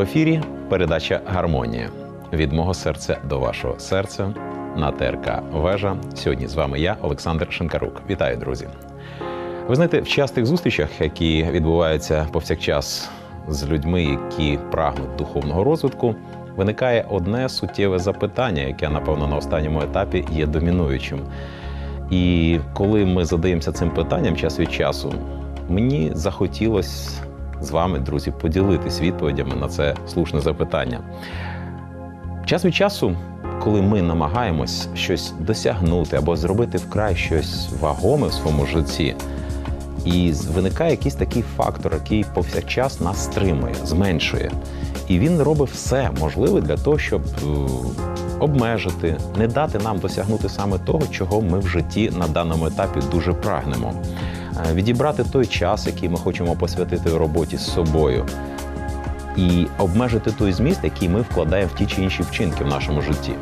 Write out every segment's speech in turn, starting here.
Ефірі передача Гармонія від мого серця до вашого серця на ТРК Вежа. Сьогодні з вами я, Олександр Шинкарук. Вітаю, друзі. Ви знаєте, в частих зустрічах, які відбуваються повсякчас з людьми, які прагнуть духовного розвитку, виникає одне суттєве запитання, яке, напевно, на останньому етапі є домінуючим. І коли ми задаємося цим питанням час від часу, мені захотілося з вами, друзі, поділитись відповідями на це слушне запитання. Час від часу, коли ми намагаємось щось досягнути або зробити вкрай щось вагоме в своєму житті, і виникає якийсь такий фактор, який повсякчас нас стримує, зменшує. І він робить все можливе для того, щоб е, обмежити, не дати нам досягнути саме того, чого ми в житті на даному етапі дуже прагнемо. Е, Відібрати той час, який ми хочемо посвятити роботі з собою, і обмежити той зміст, який ми вкладаємо в ті чи інші вчинки в нашому житті.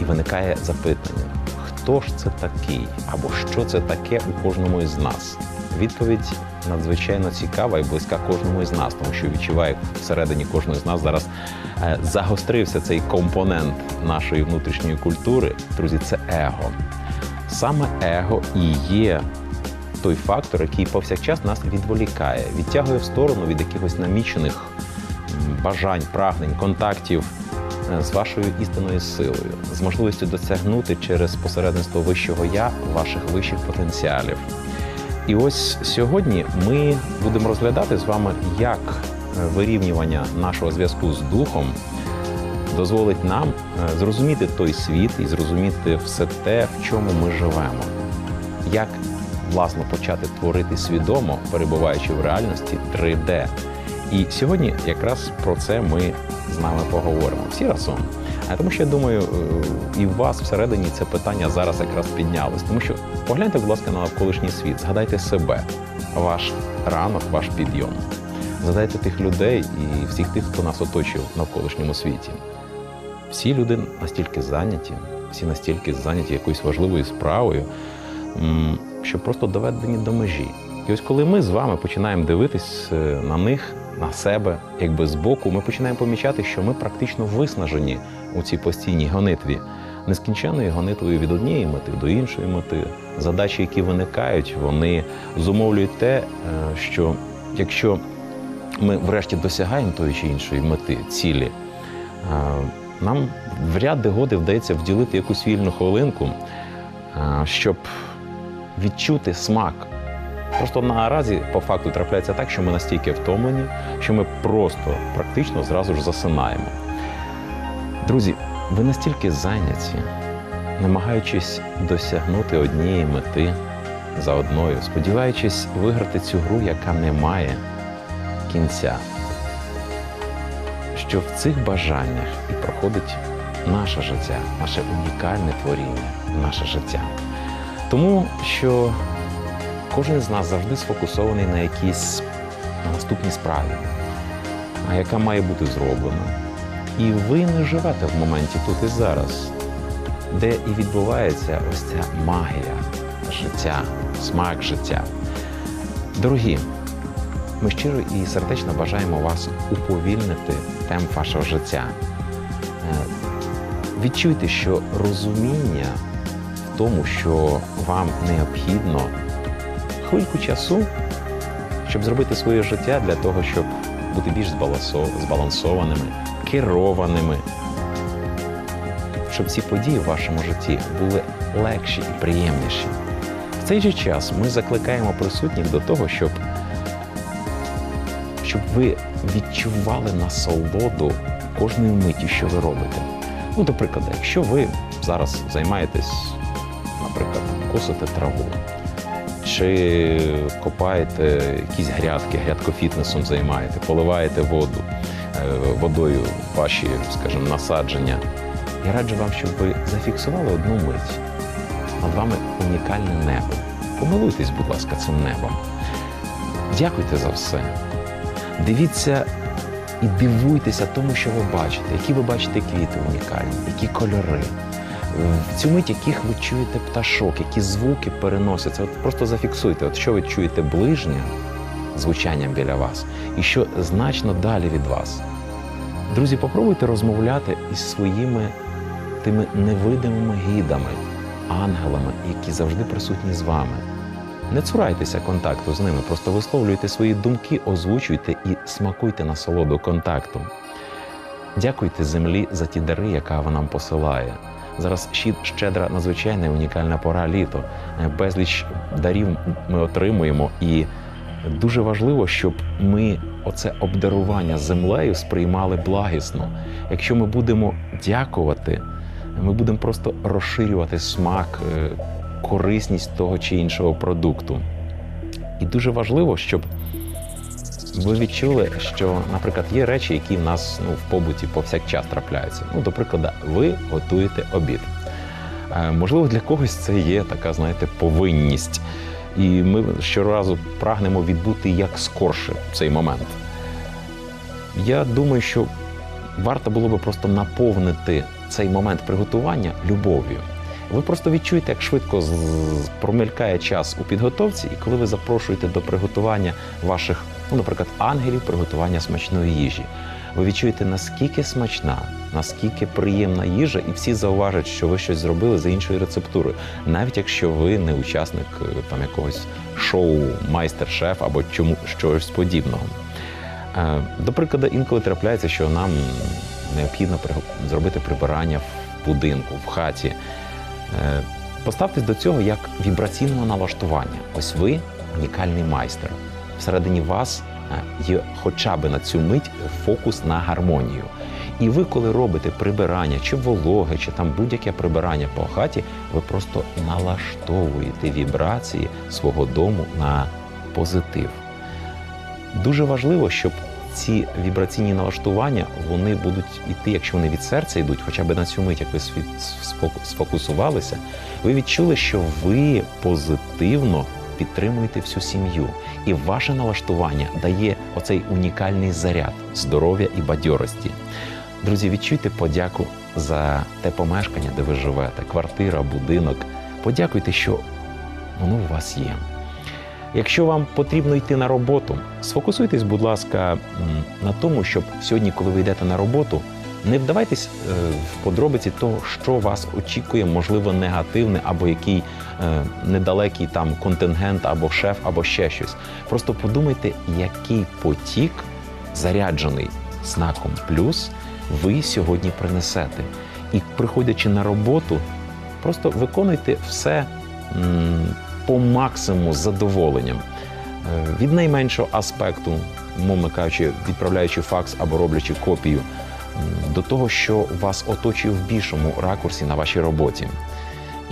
І виникає запитання: хто ж це такий, або що це таке у кожному із нас? Відповідь надзвичайно цікава і близька кожному із нас, тому що відчуваю всередині кожного з нас зараз е, загострився цей компонент нашої внутрішньої культури. Друзі, це его. Саме его і є той фактор, який повсякчас нас відволікає, відтягує в сторону від якихось намічених бажань, прагнень, контактів е, з вашою істинною силою, з можливістю досягнути через посередництво вищого я ваших вищих потенціалів. І ось сьогодні ми будемо розглядати з вами, як е, вирівнювання нашого зв'язку з духом дозволить нам е, зрозуміти той світ і зрозуміти все те, в чому ми живемо. Як власно почати творити свідомо, перебуваючи в реальності 3D. І сьогодні якраз про це ми з нами поговоримо всі разом. А тому що я думаю, е, і в вас всередині це питання зараз якраз піднялось. Тому що погляньте, будь ласка, на навколишній світ, згадайте себе, ваш ранок, ваш підйом. Згадайте тих людей і всіх тих, хто нас оточив в навколишньому світі. Всі люди настільки зайняті, всі настільки зайняті якоюсь важливою справою, що просто доведені до межі. І ось коли ми з вами починаємо дивитись е, на них, на себе, якби збоку, ми починаємо помічати, що ми практично виснажені у цій постійній гонитві, нескінченною гонитвою від однієї мети до іншої мети. Задачі, які виникають, вони зумовлюють те, е, що якщо ми врешті досягаємо тої чи іншої мети, цілі, е, нам в ряд годи вдається вділити якусь вільну хвилинку, щоб відчути смак. Просто наразі по факту трапляється так, що ми настільки втомлені, що ми просто практично зразу ж засинаємо. Друзі, ви настільки зайняті, намагаючись досягнути однієї мети за одною, сподіваючись виграти цю гру, яка не має кінця. Що в цих бажаннях і проходить наше життя, наше унікальне творіння, наше життя. Тому що кожен з нас завжди сфокусований на якійсь на наступній справі, яка має бути зроблена. І ви не живете в моменті тут і зараз, де і відбувається ось ця магія життя, смак життя. Дорогі, ми щиро і сердечно бажаємо вас уповільнити темп вашого життя. Е, Відчуйте, що розуміння тому, що вам необхідно хвильку часу, щоб зробити своє життя для того, щоб бути більш збалансованими, керованими, щоб ці події в вашому житті були легші і приємніші. В цей же час ми закликаємо присутніх до того, щоб, щоб ви відчували насолоду кожної миті, що ви робите. Ну, до прикладу, якщо ви зараз займаєтесь, наприклад, косите траву, чи копаєте якісь грядки, грядкофітнесом займаєте, поливаєте воду е, водою ваші, скажімо, насадження. Я раджу вам, щоб ви зафіксували одну мить. Над вами унікальне небо. Помилуйтесь, будь ласка, цим небом. Дякуйте за все. Дивіться і дивуйтеся тому, що ви бачите, які ви бачите квіти унікальні, які кольори. В цю мить яких ви чуєте пташок, які звуки переносяться. От просто зафіксуйте, от що ви чуєте ближнє звучанням біля вас, і що значно далі від вас. Друзі, попробуйте розмовляти із своїми тими невидимими гідами, ангелами, які завжди присутні з вами. Не цурайтеся контакту з ними, просто висловлюйте свої думки, озвучуйте і смакуйте насолоду контакту. Дякуйте землі за ті дари, яка вона нам посилає. Зараз щедра, надзвичайна і унікальна пора літо. Е, Безліч дарів ми отримуємо, і дуже важливо, щоб ми оце обдарування землею сприймали благісно. Якщо ми будемо дякувати, ми будемо просто розширювати смак, е, корисність того чи іншого продукту. І дуже важливо, щоб ви відчули, що, наприклад, є речі, які в нас ну, в побуті повсякчас трапляються. Ну, до прикладу, ви готуєте обід. Е, Можливо, для когось це є така, знаєте, повинність. І ми щоразу прагнемо відбути як скорше цей момент. Я думаю, що варто було би просто наповнити цей момент приготування любов'ю. Ви просто відчуєте, як швидко промелькає час у підготовці, і коли ви запрошуєте до приготування ваших, ну, наприклад, ангелів, приготування смачної їжі. Ви відчуєте, наскільки смачна, наскільки приємна їжа, і всі зауважать, що ви щось зробили за іншою рецептурою, навіть якщо ви не учасник е, там якогось шоу, майстер-шеф або чому щось подібного. Е, До прикладу, інколи трапляється, що нам необхідно зробити прибирання в будинку, в хаті. Е, Поставтесь до цього як вібраційного налаштування. Ось ви унікальний майстер. Всередині вас е, є хоча б на цю мить фокус на гармонію. І ви, коли робите прибирання, чи вологе, чи там будь-яке прибирання по хаті, ви просто налаштовуєте вібрації свого дому на позитив. Дуже важливо, щоб ці вібраційні налаштування вони будуть іти, якщо вони від серця йдуть, хоча б на цю мить, як ви сфокусувалися, ви відчули, що ви позитивно підтримуєте всю сім'ю, і ваше налаштування дає оцей унікальний заряд здоров'я і бадьорості. Друзі, відчуйте подяку за те помешкання, де ви живете, квартира, будинок. Подякуйте, що воно у вас є. Якщо вам потрібно йти на роботу, сфокусуйтесь, будь ласка, на тому, щоб сьогодні, коли ви йдете на роботу, не вдавайтесь е, в подробиці того, що вас очікує, можливо, негативне або який недалекий там контингент, або шеф, або ще щось. Просто подумайте, який потік заряджений знаком плюс ви сьогодні принесете. І приходячи на роботу, просто виконуйте все по максимуму з задоволенням. Е, Від найменшого аспекту, мовно кажучи, відправляючи факс або роблячи копію, до того, що вас оточує в більшому ракурсі на вашій роботі.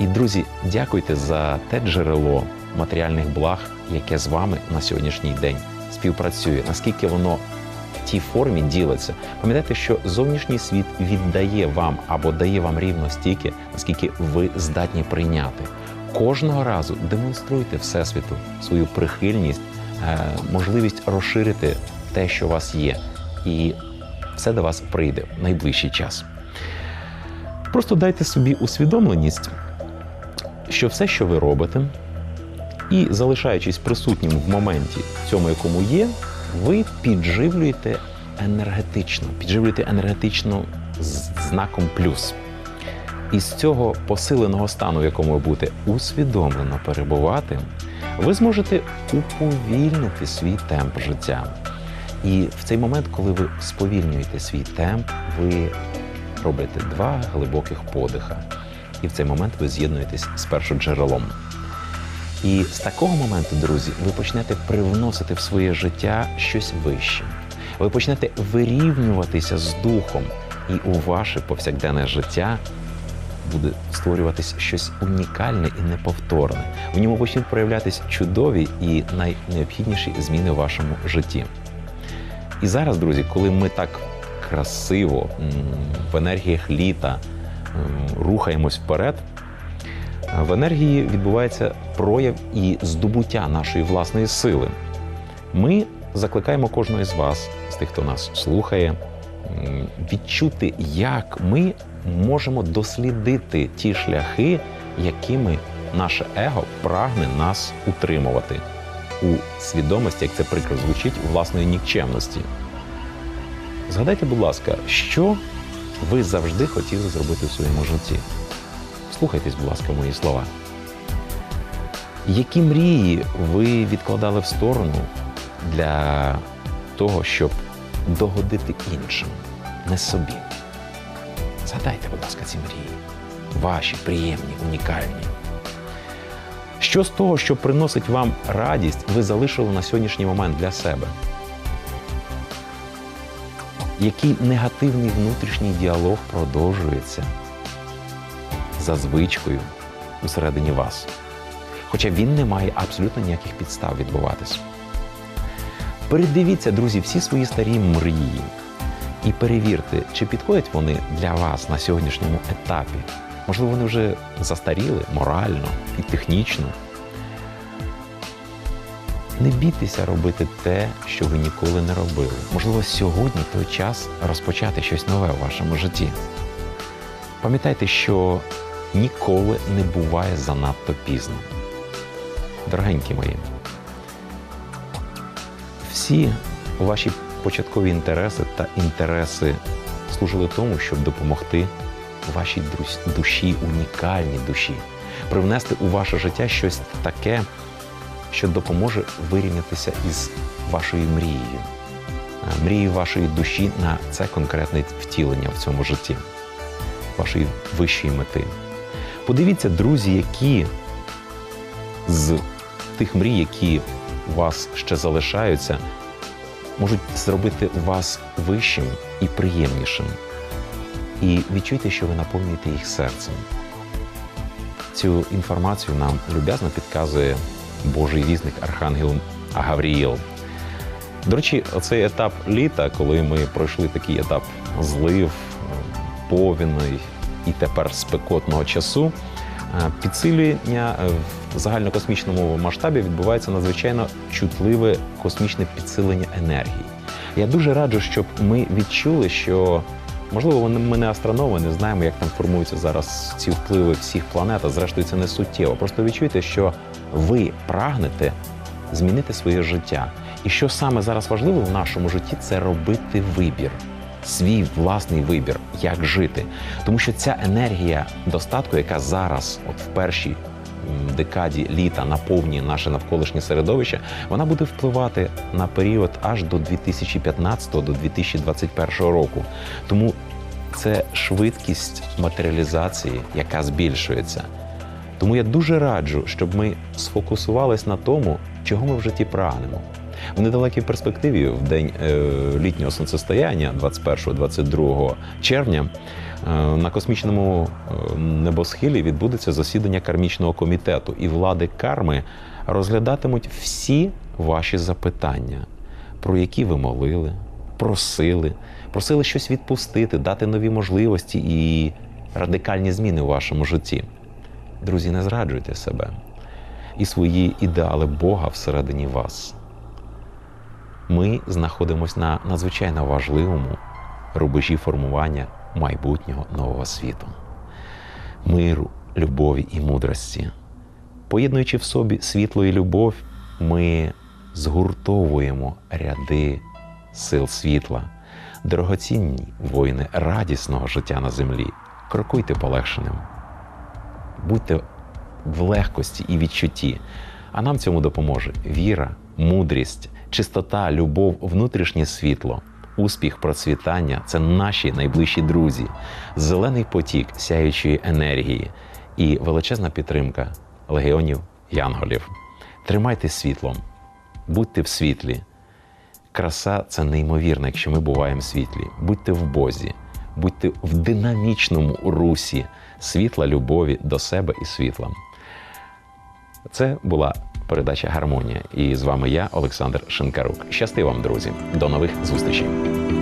І, друзі, дякуйте за те джерело матеріальних благ, яке з вами на сьогоднішній день співпрацює, наскільки воно в тій формі ділиться. Пам'ятайте, що зовнішній світ віддає вам або дає вам рівно стільки, наскільки ви здатні прийняти. Кожного разу демонструйте Всесвіту свою прихильність, е, можливість розширити те, що у вас є, і все до вас прийде в найближчий час. Просто дайте собі усвідомленість, що все, що ви робите, і залишаючись присутнім в моменті, цьому, якому є, ви підживлюєте енергетично, підживлюєте енергетично з знаком плюс. І з цього посиленого стану, в якому ви будете усвідомлено перебувати, ви зможете уповільнити свій темп життя. І в цей момент, коли ви сповільнюєте свій темп, ви робите два глибоких подиха. І в цей момент ви з'єднуєтесь з першоджерелом. І з такого моменту, друзі, ви почнете привносити в своє життя щось вище. Ви почнете вирівнюватися з духом, і у ваше повсякденне життя буде створюватись щось унікальне і неповторне. В ньому почнуть проявлятись чудові і найнеобхідніші зміни в вашому житті. І зараз, друзі, коли ми так красиво в енергіях літа рухаємось вперед, в енергії відбувається прояв і здобуття нашої власної сили. Ми закликаємо кожного з вас, з тих, хто нас слухає, відчути, як ми можемо дослідити ті шляхи, якими наше его прагне нас утримувати у свідомості, як це прикро звучить, власної нікчемності. Згадайте, будь ласка, що ви завжди хотіли зробити в своєму житті? Слухайтесь, будь ласка, мої слова. Які мрії ви відкладали в сторону для того, щоб догодити іншим, не собі? Згадайте, будь ласка, ці мрії. Ваші, приємні, унікальні. Що з того, що приносить вам радість, ви залишили на сьогоднішній момент для себе? Який негативний внутрішній діалог продовжується за звичкою усередині вас? Хоча він не має абсолютно ніяких підстав відбуватися. Передивіться, друзі, всі свої старі мрії і перевірте, чи підходять вони для вас на сьогоднішньому етапі. Можливо, вони вже застаріли морально і технічно. Не бійтеся робити те, що ви ніколи не робили. Можливо, сьогодні той час розпочати щось нове у вашому житті. Пам'ятайте, що ніколи не буває занадто пізно. Дорогенькі мої, всі ваші початкові інтереси та інтереси служили тому, щоб допомогти вашій душі, унікальній душі, привнести у ваше життя щось таке, що допоможе вирівнятися із вашою мрією, е, мрією вашої душі на це конкретне втілення в цьому житті, вашої вищої мети. Подивіться, друзі, які з тих мрій, які у вас ще залишаються, можуть зробити вас вищим і приємнішим. І відчуйте, що ви наповнюєте їх серцем. Цю інформацію нам люб'язно підказує Божий вісник Архангел Гавріїл. До речі, оцей етап літа, коли ми пройшли такий етап злив, повіної і тепер спекотного часу, е, підсилення в загальнокосмічному масштабі відбувається надзвичайно чутливе космічне підсилення енергії. Я дуже раджу, щоб ми відчули, що можливо ми не астрономи, не знаємо, як там формуються зараз ці впливи всіх планет, а зрештою це не суттєво. Просто відчуйте, що ви прагнете змінити своє життя. І що саме зараз важливо в нашому житті, це робити вибір, свій власний вибір, як жити. Тому що ця енергія достатку, яка зараз, от в першій декаді літа наповнює наше навколишнє середовище, вона буде впливати на період аж до 2015 до 2021 року. Тому це швидкість матеріалізації, яка збільшується. Тому я дуже раджу, щоб ми сфокусувались на тому, чого ми в житті прагнемо. В недалекій перспективі, в день е, літнього сонцестояння, 21-22 червня, е, на космічному е, небосхилі відбудеться засідання кармічного комітету, і влади карми розглядатимуть всі ваші запитання, про які ви молили, просили, просили щось відпустити, дати нові можливості і радикальні зміни у вашому житті. Друзі, не зраджуйте себе і свої ідеали Бога всередині вас. Ми знаходимося на надзвичайно важливому рубежі формування майбутнього нового світу, миру, любові і мудрості. Поєднуючи в собі світло і любов, ми згуртовуємо ряди сил світла, дорогоцінні воїни радісного життя на землі. Крокуйте полегшеним будьте в легкості і відчутті. А нам цьому допоможе віра, мудрість, чистота, любов, внутрішнє світло, успіх, процвітання це наші найближчі друзі, зелений потік сяючої енергії і величезна підтримка легіонів янголів. Тримайтесь світлом, будьте в світлі. Краса це неймовірно, якщо ми буваємо в світлі. Будьте в Бозі, будьте в динамічному русі світла, любові до себе і світла. Це була передача Гармонія. І з вами я, Олександр Шинкарук. Щасти вам, друзі. До нових зустрічей.